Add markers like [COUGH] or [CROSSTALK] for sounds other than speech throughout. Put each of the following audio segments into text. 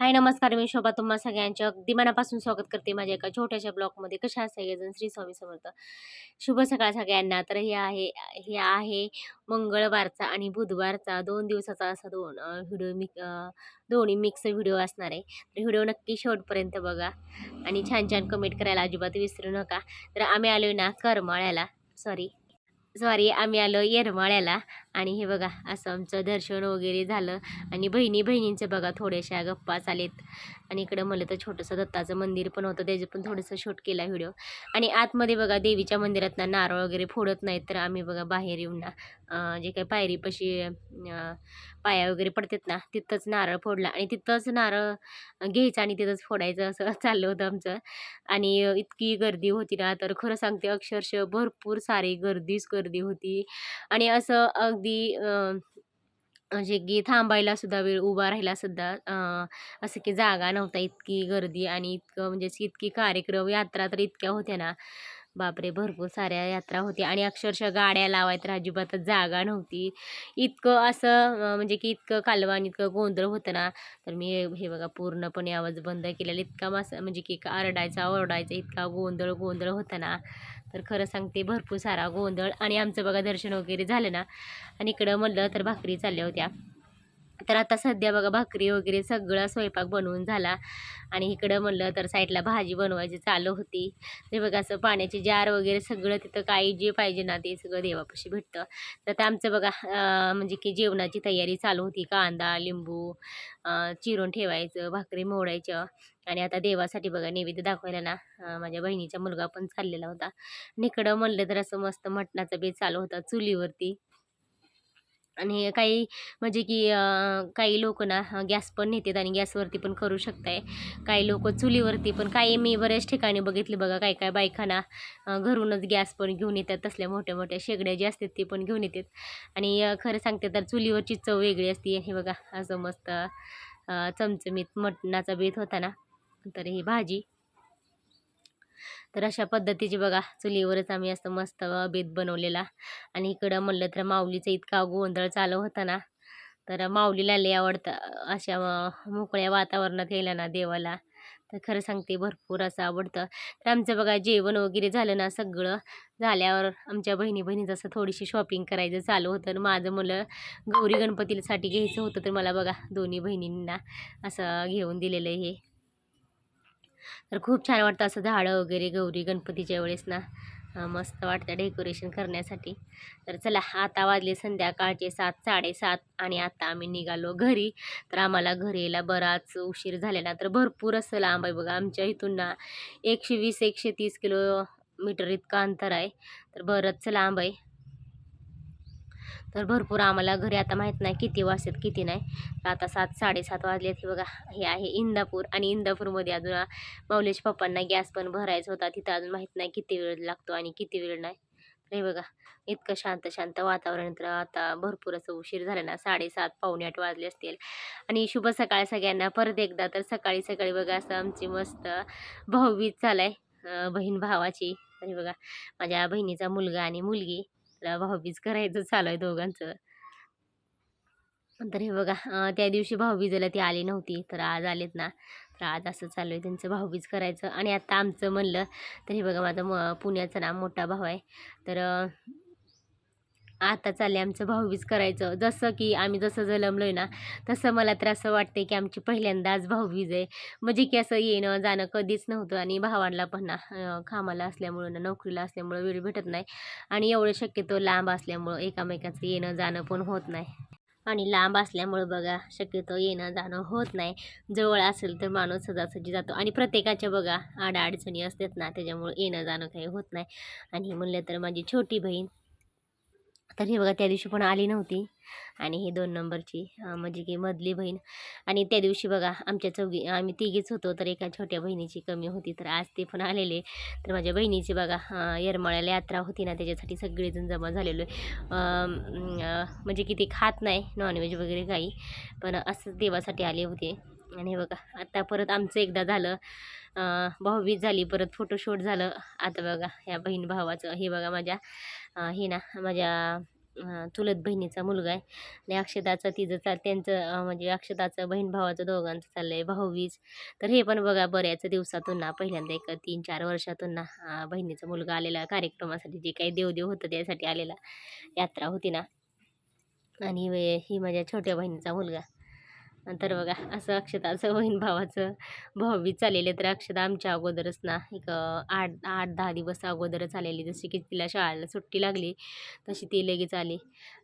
हाय नमस्कार. मी शोभा. तुम्हा सगळ्यांचे अगदी मनापासून स्वागत करते माझ्या एका छोट्याशा ब्लॉगमध्ये. कशा सगळेजण? श्री स्वामी समर्थ. शुभ सकाळ सगळ्यांना. तर हे आहे हे आहे मंगळवारचा आणि बुधवारचा दोन दिवसाचा असा दोन व्हिडिओ मी दोन्ही मिक्स व्हिडिओ असणार आहे. तर व्हिडिओ नक्की शेवटपर्यंत बघा आणि छान छान कमेंट करायला अजिबात विसरू नका. तर आम्ही आलोय ना करमाळ्याला. सॉरी सॉरी आम्ही आलो येरमाळ्याला. आणि हे बघा असं आमचं दर्शन वगैरे झालं. आणि बहिणी बहिणींचं बघा थोड्याशा गप्पा चालेत आणि इकडं मला तर छोटंसं दत्ताचं मंदिर पण होतं. त्याचं पण थोडंसं शूट केला व्हिडिओ. आणि आतमध्ये बघा देवीच्या मंदिरात ना नारळ वगैरे फोडत नाहीत तर आम्ही बघा बाहेर येऊन ना जे काही पायरीपाशी पाया वगैरे पडतात ना तिथंच नारळ फोडला आणि तिथंच नारळ घ्यायचं आणि तिथंच फोडायचं असं [LAUGHS] चाललं होतं आमचं. आणि इतकी गर्दी होती ना तर खरं सांगते अक्षरशः भरपूर सारी गर्दीच गर्दी होती. आणि असं अगदी म्हणजे की थांबायला सुद्धा वेळ उभा राहायला सुद्धा असं की जागा नव्हता इतकी गर्दी आणि इतकं म्हणजे इतकी कार्यक्रम यात्रा तर इतक्या होत्या ना. बापरे! भरपूर साऱ्या यात्रा होत्या आणि अक्षरशः गाड्या लावायत तर अजिबातच जागा नव्हती. इतकं असं म्हणजे की इतकं कालवान इतकं गोंधळ होतं ना तर मी हे हे बघा पूर्णपणे आवाज बंद केलेला. इतका मास म्हणजे की आरडायचा ओरडायचा इतका गोंधळ गोंधळ होता ना तर खरं सांगते भरपूर सारा गोंधळ आणि आमचं बघा दर्शन वगैरे झालं ना आणि इकडं म्हणलं तर भाकरी चालल्या होत्या. तर आता सध्या बघा भाकरी वगैरे सगळा स्वयंपाक बनवून झाला. आणि इकडं म्हणलं तर साईडला भाजी बनवायची चालू होती. ते बघा असं पाण्याचे जार वगैरे सगळं तिथं काही जे पाहिजे ना ते सगळं देवापाशी भेटतं. तर ते आमचं बघा म्हणजे की जेवणाची तयारी चालू होती. कांदा लिंबू चिरून ठेवायचं भाकरी मोडायचं आणि आता देवासाठी बघा नैवेद्य दाखवायला ना माझ्या बहिणीचा मुलगा पण चाललेला होता. आणि इकडं म्हणलं तर असं मस्त मटणाचा बेत चालू होता चुलीवरती. आणि काही म्हणजे की काही लोक ना गॅस पण नेतात आणि गॅसवरती पण करू शकताय. काही लोक चुलीवरती पण काही मी बऱ्याच ठिकाणी बघितले बघा काही काय बायकांना घरूनच गॅस पण घेऊन येतात. तसल्या मोठ्या मोठ्या शेगड्या जे असतात ते पण घेऊन येतात. आणि खरं सांगते तर चुलीवरची चव वेगळी असते. हे बघा असं मस्त चमचमीत मटणाचा बेत होता ना तर ही भाजी. तर अशा पद्धतीची बघा चुलीवरच आम्ही असं मस्त बेत बनवलेला. आणि इकडं म्हणलं तर माऊलीचा इतका गोंधळ चालू होता ना तर माऊलीला लय आवडतं अशा मोकळ्या वातावरणात यायला ना देवाला. तर खरं सांगते भरपूर असं आवडतं. तर आमचं बघा जेवण वगैरे झालं ना सगळं झाल्यावर आमच्या बहिणी बहिणीचं असं थोडीशी शॉपिंग करायचं चालू होतं. तर माझं मुलं गौरी गणपतीसाठी घ्यायचं होतं तर मला बघा दोन्ही बहिणींना असं घेऊन दिलेलं आहे हे. तर खूप छान वाटतं असं झाडं वगैरे गौरी गणपतीच्या वेळेस ना. मस्त वाटतं डेकोरेशन करण्यासाठी. तर चला आता वाजले संध्याकाळचे सात साडेसात आणि आता आम्ही निघालो घरी. तर आम्हाला घरी यायला बराच उशीर झालेला तर भरपूर असं लांब आहे बघा. आमच्या इथून ना एकशे वीस एकशे तीस किलोमीटर इतकं अंतर आहे. तर बरंच लांब आहे. तर भरपूर आम्हाला घरी आता माहीत नाही किती वाजतात किती नाही. तर आता सात साडेसात वाजलेत हे बघा हे आहे इंदापूर आणि इंदापूरमध्ये अजून माऊलीच्या पप्पांना गॅस पण भरायचा होता. तिथं अजून माहीत नाही किती वेळ लागतो आणि किती वेळ नाही. तर हे बघा इतकं शांत शांत वातावरण. तर आता भरपूर असं उशीर झाला ना साडेसात पावणे आठ वाजले असतील. आणि शुभ सकाळ सगळ्यांना. परत एकदा तर सकाळी सकाळी बघा असं आमची मस्त भाऊबीज चालाय बहीण भावाची. हे बघा माझ्या बहिणीचा मुलगा आणि मुलगी. भाऊबीज करायचं चालू आहे दोघांचं. तर हे बघा त्या दिवशी भाऊबीजेला ती आली नव्हती तर आज आलेत ना. तर आज असं चालू आहे त्यांचं भाऊबीज करायचं. आणि आता आमचं म्हणलं तर हे बघा माझा म पुण्याचं नाम मोठा भाऊ आहे. तर आता चालले आमचं भाऊबीज करायचं. जसं की आम्ही जसं जलमलो आहे ना तसं मला तर असं वाटते की आमची पहिल्यांदाच भाऊबीज आहे. म्हणजे की असं येणं जाणं कधीच नव्हतं आणि भावांना पण ना कामाला असल्यामुळं ना नोकरीला असल्यामुळं वेळ भेटत नाही. आणि एवढं शक्यतो लांब असल्यामुळं एकामेकाचं येणं जाणं पण होत नाही. आणि लांब असल्यामुळं बघा शक्यतो येणं जाणं होत नाही. जवळ असेल तर माणूस सजासजी जातो. आणि प्रत्येकाच्या बघा अडचणी असतात ना त्याच्यामुळं येणं जाणं काही होत नाही. आणि म्हणलं तर माझी छोटी बहीण तर हे बघा त्या दिवशी पण आली नव्हती. आणि ही दोन नंबरची म्हणजे की मधली बहीण. आणि त्या दिवशी बघा आमच्या चौघी आम्ही तिघीच होतो तर एका छोट्या बहिणीची कमी होती. तर आज ते पण आलेले तर माझ्या बहिणीची बघा येरमाळ्याला यात्रा होती ना त्याच्यासाठी सगळेजण जमा झालेलो आहे. म्हणजे की ते खात नाही नॉनव्हेज वगैरे काही. पण असंच देवासाठी आले होते. आणि हे बघा आता परत आमचं एकदा झालं. भाऊबीज झाली परत फोटोशूट झालं. आता बघा ह्या बहीण भावाचं हे बघा माझ्या हे ना माझ्या चुलत बहिणीचा मुलगा आहे. आणि अक्षताचं तिचं चा त्यांचं म्हणजे अक्षताचं बहीण भावाचं दोघांचं चाललं आहे भाऊबीज. तर हे पण बघा बऱ्याच दिवसातून ना पहिल्यांदा एक तीन चार वर्षातून ना बहिणीचा मुलगा आलेला कार्यक्रमासाठी जे काही देवदेव होतं त्यासाठी आलेला यात्रा होती ना. आणि ही माझ्या छोट्या बहिणीचा मुलगा. नंतर बघा असं अक्षताचं बहीण भावाचं भाऊबीज चाललेले तर अक्षता आमच्या अगोदरच ना एक आठ आठ दहा दिवस अगोदरच आलेली जशी की तिला शाळेला सुट्टी लागली तशी ती लगेच आली.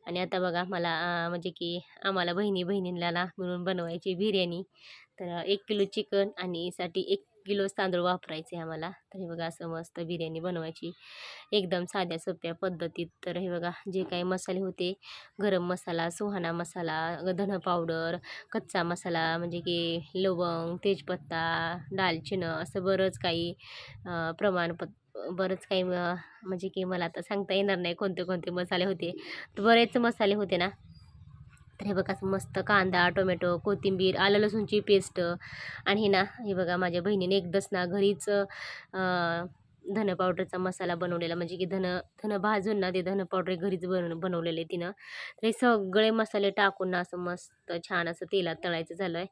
आणि आता बघा मला म्हणजे की आम्हाला बहिणी बहिणींना ना मिळून बनवायची बिर्याणी. तर एक किलो चिकन आणि साठी एक किलोच तांदूळ वापरायचे आम्हाला. तर हे बघा असं मस्त बिर्याणी बनवायची. एकदम साध्या सोप्या पद्धतीत. तर हे बघा जे काही मसाले होते गरम मसाला सुहाणा मसाला धन पावडर कच्चा मसाला म्हणजे की लवंग तेजपत्ता दालचिनं असं बरंच काही प्रमाणपत्र बरंच काही म्हणजे की मला आता सांगता येणार नाही कोणते कोणते मसाले होते. बरेच मसाले होते ना. तर हे बघा असं मस्त कांदा टोमॅटो कोथिंबीर आलं लसूणची पेस्ट आणि हे ना हे बघा माझ्या बहिणीने एकदाच ना घरीच धन पावडरचा मसाला बनवलेला. म्हणजे की धन धन भाजून ना ते धन पावडर घरीच बन बनवलेले तिनं. तर हे सगळे मसाले टाकून ना असं मस्त छान असं तेलात तळायचं झालं आहे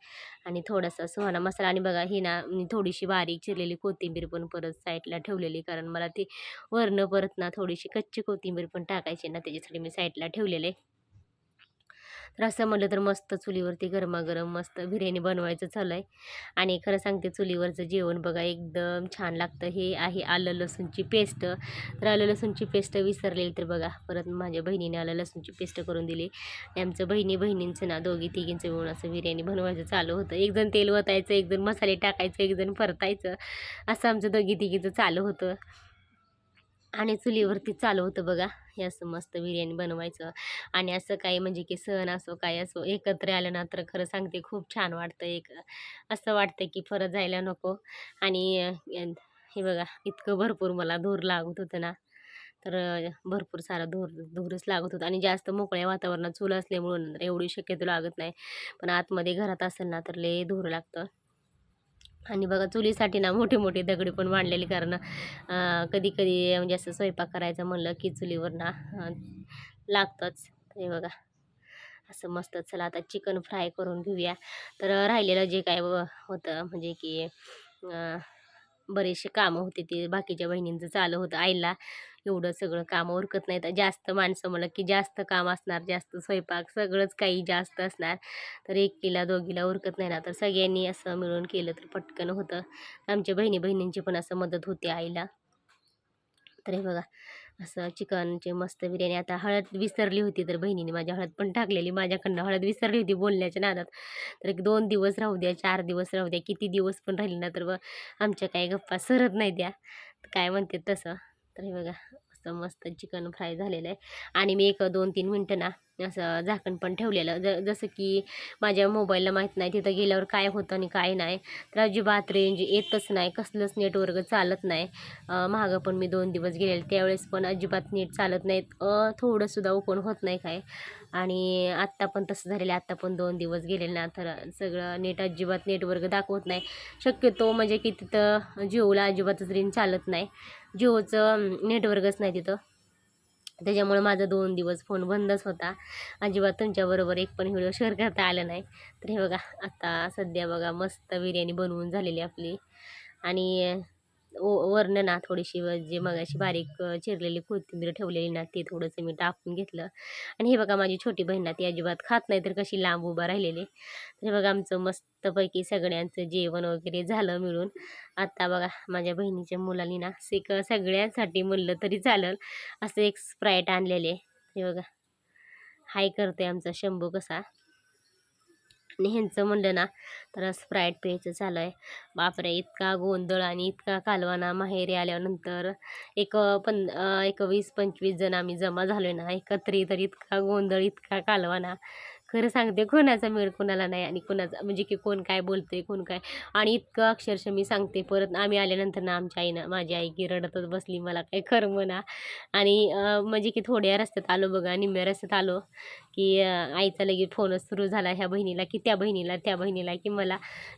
आणि थोडासा सुहाना मसाला आणि बघा ही ना मी थोडीशी बारीक चिरलेली कोथिंबीर पण परत साईडला ठेवलेली कारण मला ती वरनं परत ना थोडीशी कच्ची कोथिंबीर पण टाकायची ना त्याच्यासाठी मी साईडला ठेवलेले तर असं म्हटलं तर मस्त चुलीवरती गरमागरम मस्त बिर्याणी बनवायचं चालू आहे. आणि खरं सांगते चुलीवरचं जेवण बघा एकदम छान लागतं. हे आहे आलं लसूणची पेस्ट. तर आलं लसूणची पेस्ट विसरलेली तर बघा परत माझ्या बहिणीने आलं लसूणची पेस्ट करून दिली. आमचं बहिणी बहिणींचं ना दोघी तिघींचं मिळून असं बिर्याणी बनवायचं चालू होतं. एकजण तेल वतायचं एकजण मसाले टाकायचं एकजण परतायचं. असं आमचं दोघी तिघीचं चालू होतं. आणि चुलीवरती चालू होतं बघा. हे असं मस्त बिर्याणी बनवायचं. आणि असं काही म्हणजे की सण असो काय असो एकत्र आलं ना तर खरं सांगते खूप छान वाटतं एक. असं वाटतं की परत जायला नको. आणि हे बघा इतकं भरपूर मला धूर लागत होतं ना. तर भरपूर सारा धूर धूरच लागत होता. आणि जास्त मोकळ्या वातावरणात चूल असल्यामुळं एवढी शक्यतो लागत नाही. पण आतमध्ये घरात असेल ना तर लय धूर लागतं. आणि बघा चुलीसाठी ना मोठे मोठे दगडी पण मांडलेली कारण कधी कधी म्हणजे असं स्वयंपाक करायचं म्हणलं की चुलीवर ना लागतंच. हे बघा. असं मस्त चला आता चिकन फ्राय करून घेऊया. तर राहिलेलं जे काय व- होतं म्हणजे की बरेचसे कामं होते ते बाकीच्या बहिणींचं चालू होतं आईला एवढं सगळं काम उरकत नाही तर जास्त माणसं म्हणलं की जास्त काम असणार जास्त स्वयंपाक सगळंच काही जास्त असणार. तर एकीला दोघीला उरकत नाही ना. तर सगळ्यांनी असं मिळून केलं तर पटकन होतं. आमच्या बहिणी बहिणींची पण असं मदत होते आईला. तर हे बघा असं चिकनचे मस्त बिर्याणी. आता हळद विसरली होती तर बहिणीने माझ्या हळद पण टाकलेली. माझ्याकडनं हळद विसरली होती बोलण्याच्या नादात. तर एक दोन दिवस राहू द्या चार दिवस राहू द्या. किती दिवस पण राहिली ना तर ब आमच्या काही गप्पा सरत नाही द्या काय म्हणते तसं. तर हे बघा असं मस्त चिकन फ्राय झालेलं आहे. आणि मी एक दोन तीन मिनटं ना असं झाकण पण ठेवलेलं. ज जसं की माझ्या मोबाईलला माहीत नाही तिथं गेल्यावर काय होतं आणि काय नाही. तर अजिबात रेंज येतच नाही. कसलंच नेटवर्क चालत नाही. मागं पण मी दोन दिवस गेलेले. त्यावेळेस पण अजिबात नीट चालत नाहीत. थोडंसुद्धा ओपन होत नाही काय. आणि आत्ता पण तसं झालेलं आहे. आत्ता पण दोन दिवस गेलेले ना. तर सगळं नेट अजिबात नेटवर्क दाखवत नाही. शक्यतो म्हणजे की तिथं जिओला अजिबातच रेंज चालत नाही. जिओचं नेटवर्कच नाही तिथं. त्याच्यामुळे माझा दोन दिवस फोन बंदच होता. अजिबात तुमच्याबरोबर एक पण व्हिडिओ शेअर करता आला नाही. तर हे बघा आता सध्या बघा मस्त बिर्याणी बनवून झालेली आपली. आणि वरनं ना थोडीशी जे मगाशी बारीक चिरलेली कोथिंबीर ठेवलेली ना ते थोडंसं मी टाकून घेतलं. आणि हे बघा माझी छोटी बहीण ना ती अजिबात खात नाही तर कशी लांब उभा राहिलेली. तर हे बघा आमचं मस्तपैकी सगळ्यांचं जेवण वगैरे झालं मिळून. आता बघा माझ्या बहिणीच्या मुलांनी ना एक सगळ्यांसाठी म्हणलं तरी चालेल. असं एक स्प्राईट आणलेले हे बघा. हाय करते आमचा शंभू कसा. आणि ह्यांचं म्हणलं ना तर स्प्राईट प्यायचं चालू आहे बापरे इतका गोंधळ आणि इतका कालवाना माहेरी आल्यानंतर एक पण एक वीस पंचवीस जण आम्ही जमा झालो आहे ना एकत्रित तर इतका गोंधळ इतका कालवाना. खरं सांगते कोणाचा मेळ कोणाला नाही आणि कोणाचा म्हणजे की कोण काय बोलते कोण काय. आणि इतकं अक्षरशः मी सांगते परत आम्ही आल्यानंतर ना आमच्या आईनं माझी आई की रडतच बसली मला काय खरं म्हणा. आणि म्हणजे की थोड्या रस्त्यात आलो बघा निम्म्या रस्त्यात आलो की आईचा लगेच फोनच सुरू झाला ह्या बहिणीला की त्या बहिणीला त्या बहिणीला की मला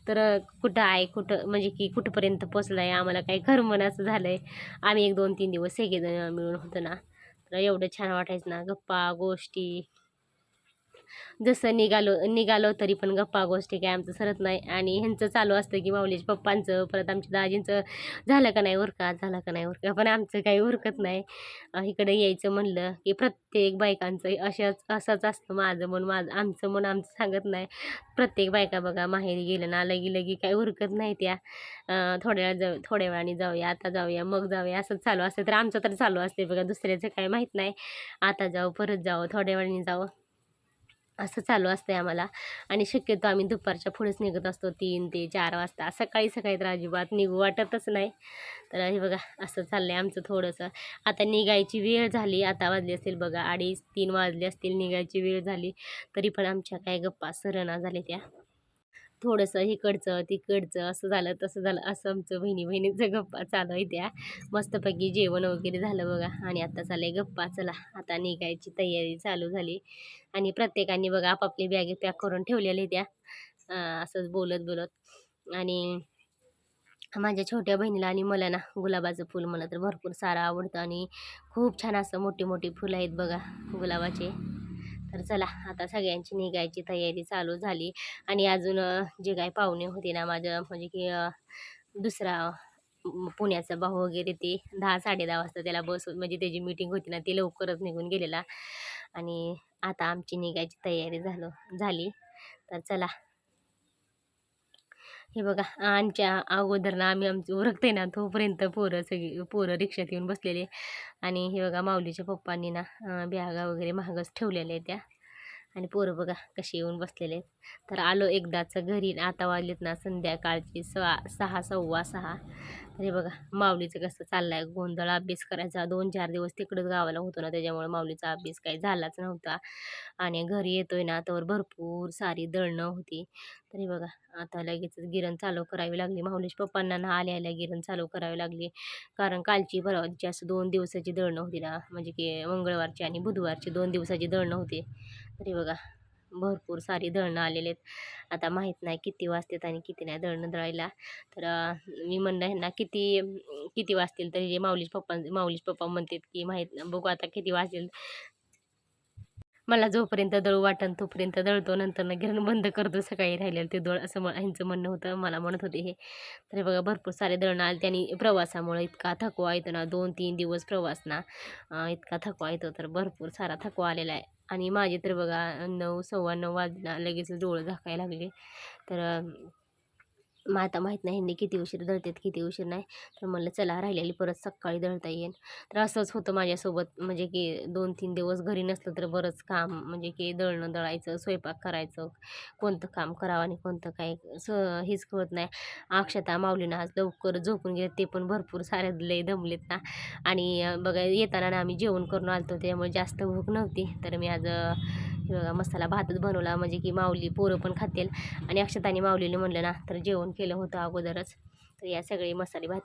तर कुठं आहे कुठं म्हणजे की कुठंपर्यंत पोचलं आहे आम्हाला काही खरं म्हणा असं झालं आहे आम्ही एक दोन तीन दिवस सगळेजण मिळून होतो ना. तर एवढं छान वाटायचं ना गप्पा गोष्टी. जसं निघालो निघालो तरी पण गप्पा गोष्टी काय आमचं सरत नाही. आणि ह्यांचं चालू असतं की माऊलीच्या पप्पांचं परत आमच्या दाजींचं झालं का नाही उरका झालं का नाही उरका. पण आमचं काही उरकत नाही. इकडं इकडे यायचं म्हणलं की प्रत्येक बायकांचं अशाच असंच असतं माझं मन माझं आमचं मन आमचं सांगत नाही. प्रत्येक बायका बघा माहेरी गेलं ना लगी लगी काही उरकत नाही त्या. थोड्या वेळा जाऊ थोड्या वेळाने जाऊया आता जाऊया मग जाऊया असंच चालू असतं. तर आमचं तर चालू असते बघा दुसऱ्याचं काय माहीत नाही. आता जाऊ परत जाऊ थोड्या वेळाने जाऊ. असं चालू असतं आहे आम्हाला. आणि शक्यतो आम्ही दुपारच्या पुढेच निघत असतो तीन ते चार वाजता. सकाळी सकाळी तर अजिबात निघू वाटतच नाही. तर हे बघा असं चाललं आहे आमचं थोडंसं. आता निघायची वेळ झाली आता वाजली असतील बघा अडीच तीन वाजले असतील निघायची वेळ झाली. तरी पण आमच्या काय गप्पा सरना झाले त्या. थोडंसं इकडचं तिकडचं असं झालं तसं झालं असं आमचं बहिणी बहिणीचं गप्पा चालू आहे त्या. मस्तपैकी जेवण वगैरे झालं बघा. आणि आता आहे गप्पा. चला आता निघायची तयारी चालू झाली. आणि प्रत्येकाने बघा आपापली बॅगे पॅक करून ठेवलेली त्या. असंच बोलत बोलत आणि माझ्या छोट्या बहिणीला आणि मला ना गुलाबाचं फूल मला तर भरपूर सारं आवडतं. आणि खूप छान असं मोठी मोठी फुलं आहेत बघा गुलाबाचे. तर चला आता सगळ्यांची निघायची तयारी चालू झाली आणि अजून जे काही पाहुणे होते ना माझं म्हणजे की दुसरा पुण्याचा भाऊ वगैरे ते दहा साडे दहा वाजता त्याला बस म्हणजे त्याची मीटिंग होती ना ते लवकरच निघून गेलेला आणि आता आमची निघायची तयारी झालो झाली. तर चला हे बघा आमच्या अगोदर ना आम्ही आमची ओरखते ना तोपर्यंत पोरं सगळी पोरं रिक्षात येऊन बसलेले. आणि हे बघा माऊलीच्या पप्पांनी ना अं, बॅगा वगैरे महागच ठेवलेल्या आहेत त्या. आणि पोरं बघा कसे येऊन बसलेले आहेत. तर आलो एकदाचं घरी आता वाजलेत ना संध्याकाळची सहा सहा सव्वा सहा. तर हे बघा माऊलीचं कसं चाललं आहे गोंधळ अभ्यास करायचा. दोन चार दिवस तिकडंच गावाला होतो ना त्याच्यामुळे माऊलीचा अभ्यास काही झालाच नव्हता. आणि घरी येतोय ना तर भरपूर सारी दळणं होती. तर हे बघा आता लगेच गिरण चालू करावी लागली. माऊलीच्या पप्पांना ना आल्या आल्या गिरण चालू करावी लागली. कारण कालची परवाची असं दोन दिवसाची दळणं होती ना म्हणजे की मंगळवारची आणि बुधवारची दोन दिवसाची दळणं होती. तरी बघा भरपूर सारी दळणं आलेले आहेत. आता माहीत नाही किती वाजतात आणि किती नाही दळणं दळायला. तर मी म्हणलं ह्यांना किती किती वाजतील तरी जे माऊलीश पप्पा माऊलीश पप्पा म्हणतात की माहीत बघू आता किती वाजतील मला जोपर्यंत दळू वाटन तोपर्यंत दळतो नंतर ना गिरण बंद करतो सकाळी राहिलेलं ते दळ. असं ह्यांचं म्हणणं होतं मला म्हणत होते हे. तर हे बघा भरपूर सारे दळणं आले त्यांनी प्रवासामुळे इतका थकवा येतो ना दोन तीन दिवस प्रवास ना इतका थकवा येतो. तर भरपूर सारा थकवा आलेला आहे. आणि माझे तर बघा नऊ सव्वा नऊ वाजला लगेच डोळं झाकायला लागले. तर मग आता माहीत नाही ह्यांनी किती उशीर दळतात किती उशीर नाही. तर म्हणलं चला राहिलेली परत सकाळी दळता येईल तर असंच होतं माझ्यासोबत. म्हणजे की दोन तीन दिवस घरी नसलं तर बरंच काम म्हणजे की दळणं दळायचं स्वयंपाक करायचं कोणतं काम करावं आणि कोणतं काय स हेच कळत नाही. अक्षता माऊलीनं आज लवकर झोपून गेले ते पण भरपूर सारे लय दमलेत ना. आणि बघा येताना ना आम्ही जेवण करून आलतो त्यामुळे जास्त भूक नव्हती. तर मी आज बघा मसाला भातच बनवला. म्हणजे की माऊली पोरं पण खातील. आणि अक्षताने माऊलीने म्हणलं ना तर जेवण केलं होतं अगोदरच. तर या सगळे मसाले भात